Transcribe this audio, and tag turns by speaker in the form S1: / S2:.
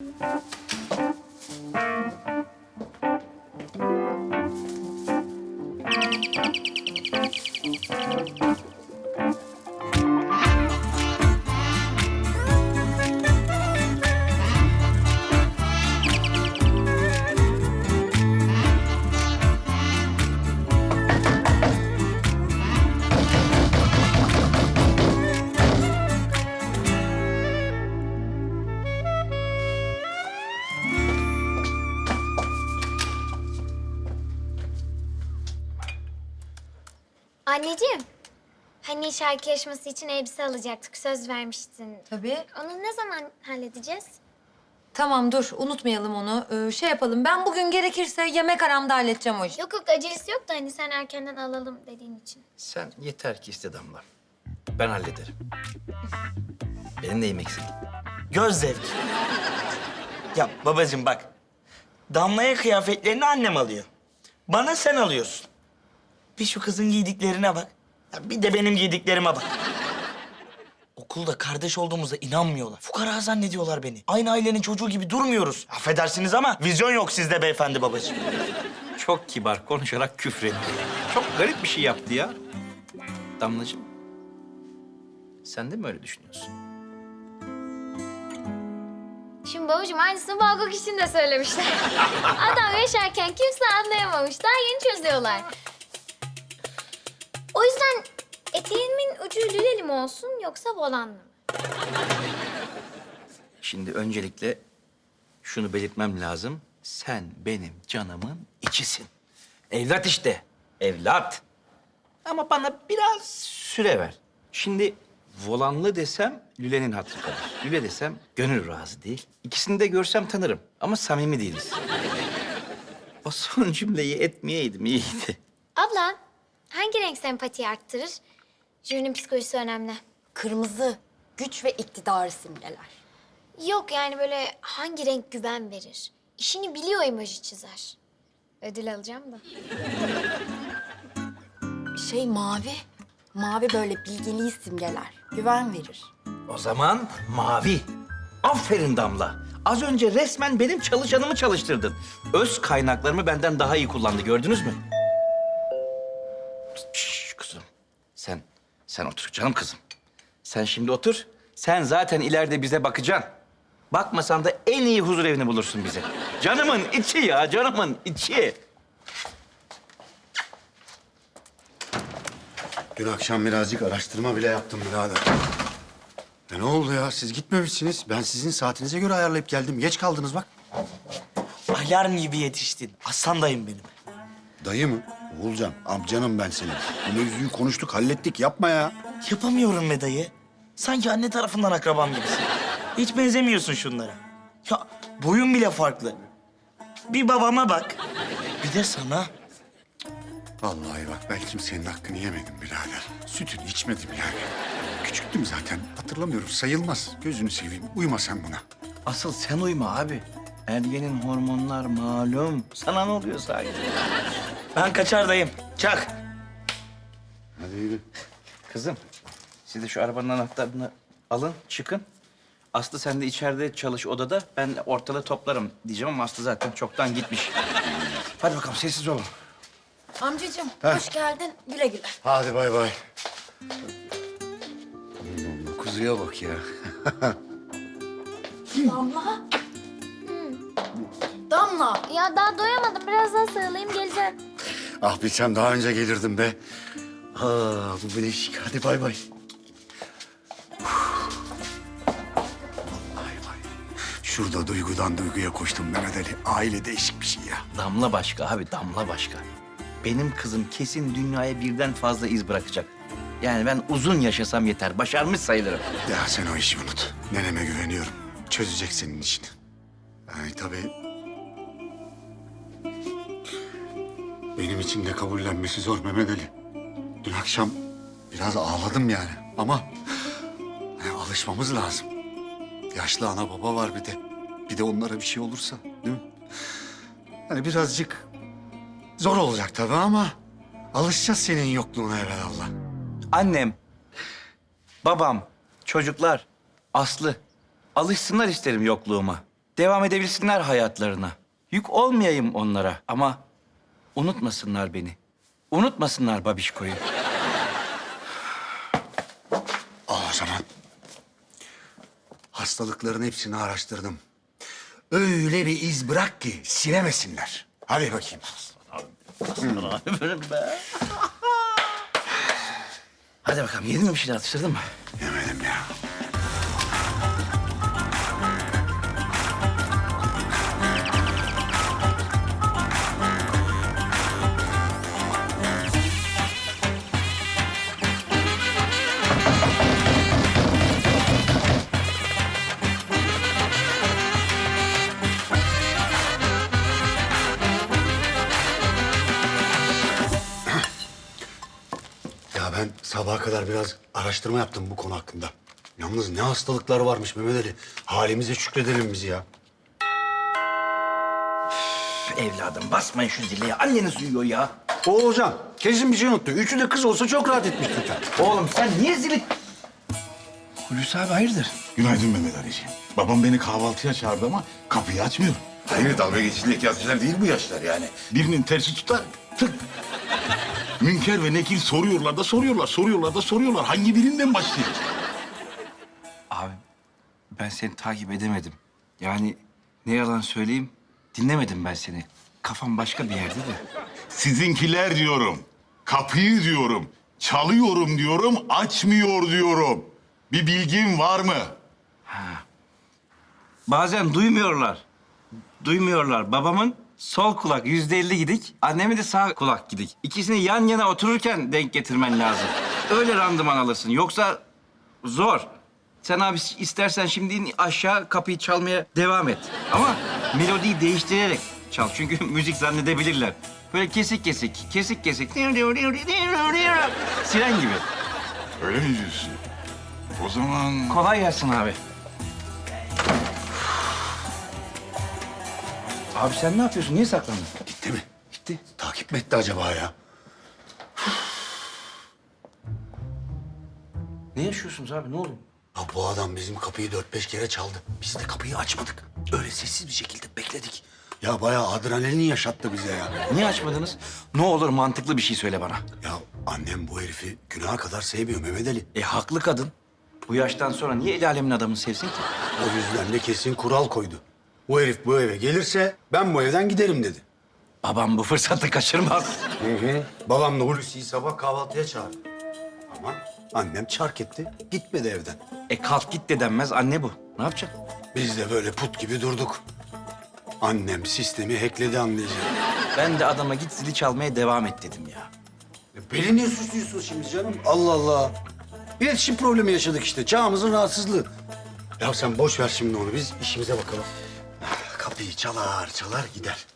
S1: Thank you. Anneciğim, hani şarkı yarışması için elbise alacaktık, söz vermiştin.
S2: Tabii.
S1: Onu ne zaman halledeceğiz?
S2: Tamam dur unutmayalım onu. Ee, şey yapalım ben bugün gerekirse yemek aramda halledeceğim o işi.
S1: Yok yok acelesi yok da hani sen erkenden alalım dediğin için.
S3: Sen yeter ki iste Damla. Ben hallederim. Benim neyim eksik?
S4: Göz zevki. Ya babacığım bak. Damla'ya kıyafetlerini annem alıyor. Bana sen alıyorsun. Bir şu kızın giydiklerine bak. Ya bir de benim giydiklerime bak. Okulda kardeş olduğumuza inanmıyorlar. Fukara zannediyorlar beni. Aynı ailenin çocuğu gibi durmuyoruz. Affedersiniz ama vizyon yok sizde beyefendi babacığım.
S3: Çok kibar konuşarak küfretti. Çok garip bir şey yaptı ya. Damlacığım, sen de mi öyle düşünüyorsun?
S1: Şimdi babacığım aynısını Bangkok için de söylemişler. Adam yaşarken kimse anlayamamış. Daha yeni çözüyorlar. O yüzden eteğimin ucu lüleli mi olsun yoksa volanlı mı?
S3: Şimdi öncelikle şunu belirtmem lazım. Sen benim canımın içisin. Evlat işte, evlat. Ama bana biraz süre ver. Şimdi volanlı desem Lüle'nin hatırı kalır. Lüle desem gönül razı değil. İkisini de görsem tanırım ama samimi değiliz. O son cümleyi etmeyeydim iyiydi.
S1: Abla, hangi renk sempatiyi arttırır? Jürinin psikolojisi önemli.
S5: Kırmızı, güç ve iktidarı simgeler.
S1: Yok yani böyle hangi renk güven verir? İşini biliyor emoji çizer. Ödül alacağım da.
S5: Şey mavi. Mavi böyle bilgeliği simgeler. Güven verir.
S3: O zaman mavi. Aferin Damla. Az önce resmen benim çalışanımı çalıştırdın. Öz kaynaklarımı benden daha iyi kullandı gördünüz mü? Sen, sen otur canım kızım. Sen şimdi otur. Sen zaten ileride bize bakacaksın. Bakmasan da en iyi huzur evini bulursun bize. Canımın içi ya, canımın içi.
S6: Dün akşam birazcık araştırma bile yaptım birader. E ne oldu ya? Siz gitmemişsiniz. Ben sizin saatinize göre ayarlayıp geldim. Geç kaldınız bak.
S4: Alarm gibi yetiştin. Aslan dayım benim.
S6: Dayı mı? Oğulcan, amcanım ben senin. Bu mevzuyu konuştuk, hallettik. Yapma ya.
S4: Yapamıyorum be dayı. Sanki anne tarafından akrabam gibisin. Hiç benzemiyorsun şunlara. Ya boyun bile farklı. Bir babama bak. Bir de sana.
S6: Vallahi bak ben kimsenin hakkını yemedim birader. Sütünü içmedim yani. Küçüktüm zaten. Hatırlamıyorum. Sayılmaz. Gözünü seveyim. Uyma sen buna.
S3: Asıl sen uyma abi. Ergenin hormonlar malum. Sana ne oluyor sahi?
S4: Ben kaçar dayım. Çak.
S6: Hadi yürü.
S3: Kızım, siz de şu arabanın anahtarını alın, çıkın. Aslı sen de içeride çalış odada. Ben ortalığı toplarım diyeceğim ama Aslı zaten çoktan gitmiş. Hadi bakalım sessiz olun.
S5: Amcacığım hoş geldin. Güle güle.
S6: Hadi bay bay. Allah, Kuzuya bak ya.
S5: Damla. Damla.
S1: Ya daha doyamadım. Birazdan sarılayım geleceğim.
S6: Ah bilsem daha önce gelirdim be. Aa, bu bileşik. Hadi bay bay. Vay vay. Şurada duygudan duyguya koştum Mehmet Ali. Aile değişik bir şey ya.
S3: Damla başka abi, damla başka. Benim kızım kesin dünyaya birden fazla iz bırakacak. Yani ben uzun yaşasam yeter. Başarmış sayılırım.
S6: Ya sen o işi unut. Neneme güveniyorum. Çözecek senin işini. Yani tabii... Benim için de kabullenmesi zor Mehmet Ali. Dün akşam biraz ağladım yani. Ama yani alışmamız lazım. Yaşlı ana baba var bir de. Bir de onlara bir şey olursa değil mi? Hani birazcık zor olacak tabii ama... ...alışacağız senin yokluğuna evvelallah.
S3: Annem, babam, çocuklar, Aslı. Alışsınlar isterim yokluğuma. Devam edebilsinler hayatlarına. Yük olmayayım onlara ama unutmasınlar beni. Unutmasınlar babişkoyu.
S6: O zaman hastalıkların hepsini araştırdım. Öyle bir iz bırak ki silemesinler. Hadi bakayım.
S3: Hadi bakalım yedin mi bir şeyler atıştırdın mı?
S6: Yemedim ya. Ben sabaha kadar biraz araştırma yaptım bu konu hakkında. Yalnız ne hastalıklar varmış Mehmet Ali. Halimize şükredelim biz ya.
S3: Evladım basmayın şu zile. Anneniz uyuyor ya.
S6: Oğulcan kesin bir şey unuttu. Üçü de kız olsa çok rahat etmiştin sen.
S3: Oğlum sen niye zili... Hulusi abi hayırdır?
S7: Günaydın Mehmet Ali'ciğim. Babam beni kahvaltıya çağırdı ama kapıyı açmıyor.
S8: Hayır dalga geçilecek yaşlar değil bu yaşlar yani.
S7: Birinin tersi tutar, tık. Münker ve Nekir soruyorlar da soruyorlar, soruyorlar da soruyorlar. Hangi birinden başlayacağız?
S3: Abi ben seni takip edemedim. Yani ne yalan söyleyeyim dinlemedim ben seni. Kafam başka bir yerde de.
S7: Sizinkiler diyorum. Kapıyı diyorum. Çalıyorum diyorum, açmıyor diyorum. Bir bilgin var mı?
S3: Bazen duymuyorlar. Duymuyorlar. Babamın sol kulak yüzde elli gidik, annemin de sağ kulak gidik. İkisini yan yana otururken denk getirmen lazım. Öyle randıman alırsın. Yoksa zor. Sen abi istersen şimdi in aşağı kapıyı çalmaya devam et. Ama melodiyi değiştirerek çal. Çünkü müzik zannedebilirler. Böyle kesik kesik, kesik kesik. Siren gibi.
S7: Öyle mi diyorsun? O zaman...
S3: Kolay gelsin abi. Abi sen ne yapıyorsun? Niye saklandın?
S6: Gitti mi?
S3: Gitti.
S6: Takip mi etti acaba ya?
S3: Ne yaşıyorsunuz abi? Ne oldu?
S6: Ya bu adam bizim kapıyı dört beş kere çaldı. Biz de kapıyı açmadık. Öyle sessiz bir şekilde bekledik. Ya bayağı adrenalin yaşattı bize ya.
S3: Niye açmadınız? Ne olur mantıklı bir şey söyle bana.
S6: Ya annem bu herifi günaha kadar sevmiyor Mehmet Ali.
S3: E haklı kadın. Bu yaştan sonra niye el alemin adamını sevsin ki?
S6: O yüzden de kesin kural koydu. Bu herif bu eve gelirse ben bu evden giderim dedi.
S3: Babam bu fırsatı kaçırmaz.
S6: Hı hı. Babam da Hulusi'yi sabah kahvaltıya çağırdı. Ama annem çark etti, gitmedi evden.
S3: E kalk git de denmez anne bu. Ne yapacaksın?
S6: Biz de böyle put gibi durduk. Annem sistemi hackledi anlayacağım.
S3: Ben de adama git zili çalmaya devam et dedim ya.
S6: E Beni niye suçluyorsun şimdi canım? Allah Allah. İletişim problemi yaşadık işte. Çağımızın rahatsızlığı. Ya sen boş ver şimdi onu. Biz işimize bakalım. Kapıyı çalar çalar gider.